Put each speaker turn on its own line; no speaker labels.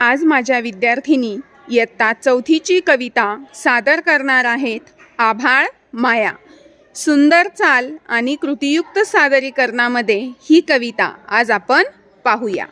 आज माझ्या विद्यार्थिनी इयत्ता चौथीची कविता सादर करणार आहेत. आभाळ माया. सुंदर चाल आणि कृतियुक्त सादरीकरणामध्ये ही कविता आज आपण पाहूया.